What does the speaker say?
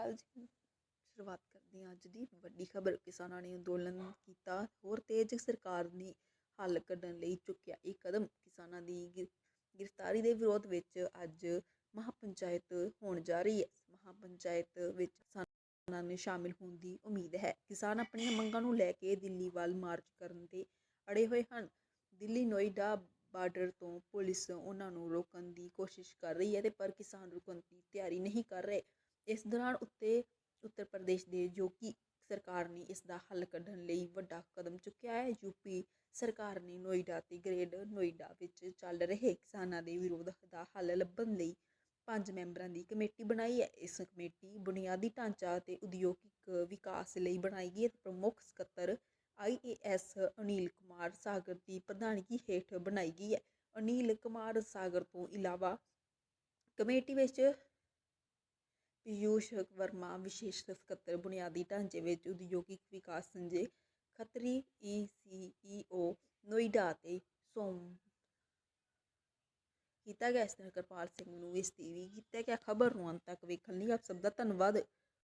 ਅਕਾਲ ਜੀ ਸ਼ੁਰੂਆਤ ਕਰਦੇ ਹਾਂ ਅੱਜ ਦੀ ਵੱਡੀ ਖਬਰ। ਕਿਸਾਨਾਂ ਨੇ ਅੰਦੋਲਨ ਕੀਤਾ, ਹੋਰ ਤੇਜ਼ ਸਰਕਾਰ ਨੇ ਹੱਲ ਕੱਢਣ ਲਈ ਚੁੱਕਿਆ ਇਹ ਕਦਮ। ਕਿਸਾਨਾਂ ਦੀ ਗ੍ਰਿਫਤਾਰੀ ਦੇ ਵਿਰੋਧ ਵਿੱਚ ਅੱਜ ਮਹਾਪੰਚਾਇਤ ਹੋਣ ਜਾ ਰਹੀ ਹੈ। ਮਹਾਪੰਚਾਇਤ ਵਿੱਚ ਕਿਸਾਨਾਂ ਨੇ ਸ਼ਾਮਿਲ ਹੋਣ ਦੀ ਉਮੀਦ ਹੈ। ਕਿਸਾਨ ਆਪਣੀਆਂ ਮੰਗਾਂ ਨੂੰ ਲੈ ਕੇ ਦਿੱਲੀ ਵੱਲ ਮਾਰਚ ਕਰਨ ਤੇ ਅੜੇ ਹੋਏ ਹਨ। ਦਿੱਲੀ ਨੋਇਡਾ ਬਾਰਡਰ ਤੋਂ ਪੁਲਿਸ ਉਹਨਾਂ ਨੂੰ ਰੋਕਣ ਦੀ ਕੋਸ਼ਿਸ਼ ਕਰ ਰਹੀ ਹੈ ਤੇ ਪਰ ਕਿਸਾਨ ਰੁਕਣ ਦੀ ਤਿਆਰੀ ਨਹੀਂ ਕਰ ਰਹੇ। ਇਸ ਦੌਰਾਨ ਉੱਤੇ ਉੱਤਰ ਪ੍ਰਦੇਸ਼ ਦੇ ਜੋ ਕਿ ਸਰਕਾਰ ਨੇ ਇਸ ਦਾ ਹੱਲ ਕੱਢਣ ਲਈ ਵੱਡਾ ਕਦਮ ਚੁੱਕਿਆ ਹੈ ਯੂਪੀ ਸਰਕਾਰ ਨੇ ਨੋਇਡਾ ਤੇ ਗ੍ਰੇਡ ਨੋਇਡਾ ਵਿੱਚ ਚੱਲ ਰਹੇ ਕਿਸਾਨਾਂ ਦੇ ਵਿਰੋਧ ਦਾ ਹੱਲ ਲੱਭਣ ਲਈ ਪੰਜ ਮੈਂਬਰਾਂ ਦੀ ਕਮੇਟੀ ਬਣਾਈ ਹੈ। ਇਸ ਕਮੇਟੀ ਬੁਨਿਆਦੀ ਢਾਂਚਾ ਅਤੇ ਉਦਯੋਗਿਕ ਵਿਕਾਸ ਲਈ ਬਣਾਈ ਗਈ ਹੈ ਤੇ ਪ੍ਰਮੁੱਖ ਸਕੱਤਰ ਆਈਏਐਸ ਅਨਿਲ ਕੁਮਾਰ ਸਾਗਰ ਦੀ ਪ੍ਰਧਾਨਗੀ ਹੇਠ ਬਣਾਈ ਗਈ ਹੈ। ਅਨਿਲ ਕੁਮਾਰ ਸਾਗਰ ਤੋਂ ਇਲਾਵਾ ਕਮੇਟੀ ਵਿੱਚ ਪੀਯੂਸ਼ ਵਰਮਾ ਵਿਸ਼ੇਸ਼ ਸਕੱਤਰ ਬੁਨਿਆਦੀ ਢਾਂਚੇ ਵਿੱਚ ਉਦਯੋਗਿਕ ਵਿਕਾਸ ਸੰਜੇ ਖੱਤਰੀ ਓ ਨੋਇਡਾ ਅਤੇ ਸੋਮ ਕੀਤਾ ਗਿਆ ਇਸ ਤਰ੍ਹਾਂ ਕਿਰਪਾਲ ਸਿੰਘ ਨੂੰ ਇਸ ਦੀ ਵੀ ਕੀਤਾ ਗਿਆ ਖਬਰ ਨੂੰ ਅੰਤ ਤੱਕ ਵੇਖਣ ਲਈ ਆਪ ਸਭ ਦਾ ਧੰਨਵਾਦ।